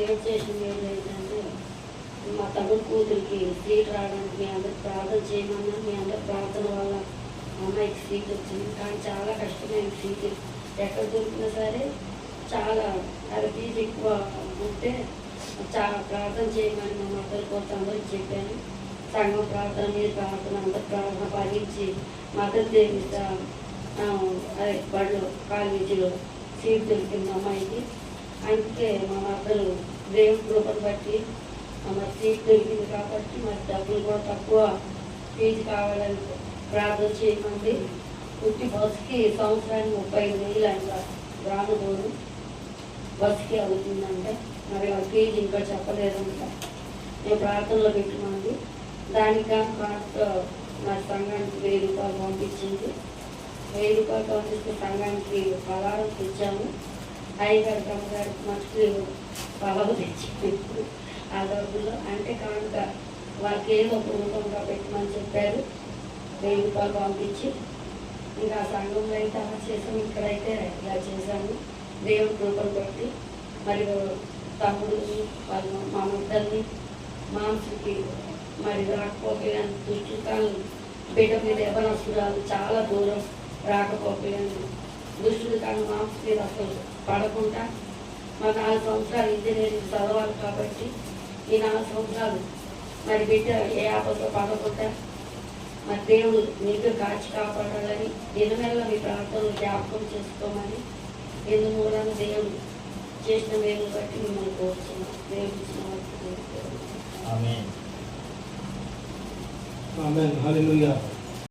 దేవుడు చేసిన మేలు ఏంటంటే మా తమ్ముడు కూతురికి సీట్ రావడానికి మీ అందరు ప్రార్థన చేయమన్నా మీ అందరి ప్రార్థన వల్ల మా అమ్మాయికి సీట్ వచ్చింది. కానీ చాలా కష్టమైన సీట్. ఎక్కడ దొరికినా సరే చాలా అది ఫీజు ఎక్కువ ఉంటే చాలా ప్రార్థన చేయమని మా మద్దతు కోసం అందరికి చెప్పాను. సంఘం ప్రార్థన మీద ప్రార్థన అందరి ప్రార్థన పాటించి మద్దతు చేయిస్తా అదే కాలేజీలో సీట్ దొరికింది అమ్మాయికి. అందుకే మా మద్దలు దేవుని కృపను బట్టి మరి సీట్ దొరికింది కాబట్టి మరి డబ్బులు కూడా తక్కువ ఫీజు కావాలని ప్రార్థన చేయమండి పుట్టి బస్సుకి సంవత్సరానికి ముప్పై ఐదు వేలు అంట గ్రామ దూరం బస్సుకి అవుతుందంట. మరి ఆ ఫీజు ఇంకా చెప్పలేదంట. నేను ప్రార్థనలో పెట్టమంది దానికి కాస్త మరి సంఘానికి వెయ్యి రూపాయలు పంపించింది వెయ్యి రూపాయలు పంపిస్తే సంఘానికి పలారం తెచ్చాము అయ్యగారు కమ్మగారికి మట్టుకు పలావు తెచ్చి ఆ రోజుల్లో అంటే కనుక వాళ్ళకి ఏదో ఒక రూపంగా పెట్టమని చెప్పారు. వెయ్యి రూపాయలు పంపించి ఇంకా ఆ సంఘంలో అయితే అలా చేసాము ఇక్కడైతే ఇలా చేశాము దేవుడి కృపను బట్టి మరియు తమ్ముడు వాళ్ళు మా ముద్దల్ని మాంసకి మరి రాకపోయాను దుష్టుతాను బిడ్డ మీద యవనస్తురాలు చాలా దూరం రాకపోయాను దుష్టుడు కానీ మాంస మీద అసలు పడకుండా మా నాలుగు సంవత్సరాలు ఇంజనీరింగ్ చదవాలి కాబట్టి ఈ నాలుగు సంవత్సరాలు మరి బిడ్డ ఏ ఆపతో పడకుండా మరి దేవుడు నీకు కాచి కాపాడాలని ఎన్నమెల్ల మీ ప్రాంతంలో జ్ఞాపకం చేసుకోమని ఎందు మూలన దేవుడు చేసిన మేలు బట్టి మిమ్మల్ని కోరుతున్నాం దేవుడు ఇచ్చిన